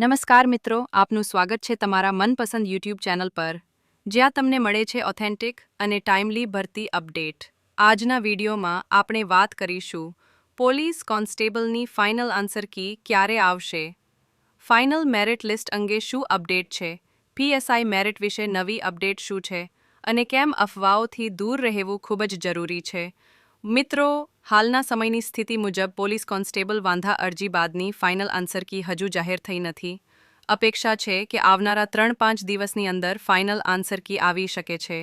નમસ્કાર મિત્રો, આપનું સ્વાગત છે તમારા મનપસંદ યુટ્યુબ ચેનલ પર, જ્યાં તમને મળે છે ઓથેન્ટિક અને ટાઈમલી ભરતી અપડેટ. આજના વિડીયોમાં આપણે વાત કરીશું, પોલીસ કોન્સ્ટેબલની ફાઇનલ આન્સર કી ક્યારે આવશે? ફાઇનલ મેરિટ લિસ્ટ અંગે શું અપડેટ છે? પીએસઆઈ મેરિટ વિશે નવી અપડેટ શું છે? અને કેમ અફવાઓથી દૂર રહેવું ખૂબ જ જરૂરી છે? મિત્રો હાલના સમયની સ્થિતિ મુજબ પોલીસ કોન્સ્ટેબલ વાંધા અરજી બાદની ફાઇનલ આન્સર કી હજુ જાહેર થઈ નથી. અપેક્ષા છે કે આવનારા ત્રણ પાંચ દિવસની અંદર ફાઇનલ આન્સર કી આવી શકે છે.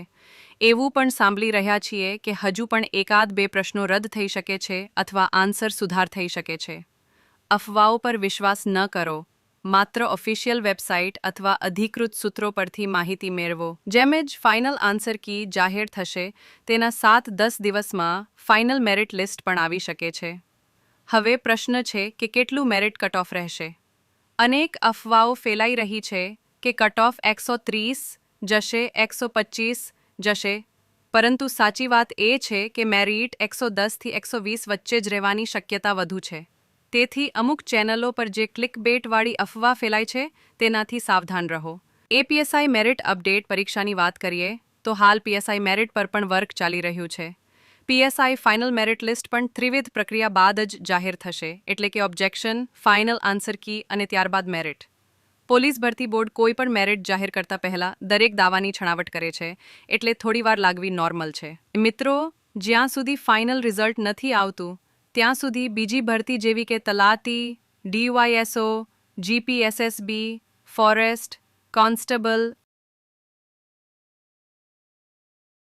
એવું પણ સાંભળી રહ્યા છીએ કે હજુ પણ એકાદ બે પ્રશ્નો રદ થઈ શકે છે અથવા આન્સર સુધાર થઈ શકે છે. અફવાઓ પર વિશ્વાસ ન કરો. માત્ર ઓફિશિયલ વેબસાઇટ અથવા અધિકૃત સૂત્રો પરથી માહિતી મેળવો. જેમ જ ફાઇનલ આન્સર કી જાહેર થશે, તેના સાત દસ દિવસમાં ફાઇનલ મેરિટ લિસ્ટ પણ આવી શકે છે. હવે પ્રશ્ન છે કે કેટલું મેરિટ કટ ઓફ રહેશે? અનેક અફવાઓ ફેલાઈ રહી છે કે કટ ઓફ એકસો ત્રીસ, જશે એકસો પચીસ, જશે. પરંતુ સાચી વાત એ છે કે મેરિટ એકસો દસથી એકસો વીસ વચ્ચે જ રહેવાની શક્યતા વધુ છે. તેથી અમુક ચેનલો પર જે ક્લિક બેટવાળી અફવા ફેલાય છે, તેનાથી સાવધાન રહો. એપીએસઆઈ મેરિટ અપડેટ પરીક્ષાની વાત કરીએ, તો હાલ પીએસઆઈ મેરિટ પર પણ વર્ક ચાલી રહ્યું છે. પીએસઆઈ ફાઇનલ મેરિટ લિસ્ટ પણ ત્રિવિધ પ્રક્રિયા બાદ જ જાહેર થશે, એટલે કે ઓબ્જેક્શન, ફાઇનલ આન્સર કી અને ત્યારબાદ મેરિટ. પોલીસ ભરતી બોર્ડ કોઈ પણ મેરિટ જાહેર કરતા પહેલા દરેક દાવાની છણાવટ કરે છે, એટલે થોડીવાર લાગવી નોર્મલ છે. મિત્રો, જ્યાં સુધી ફાઇનલ રિઝલ્ટ નથી આવતું ત્યાં સુધી બીજી ભરતી જેવી કે તલાતી ડીવાયએસઓ જીપીએસએસબી ફોરેસ્ટ કોન્સ્ટેબલ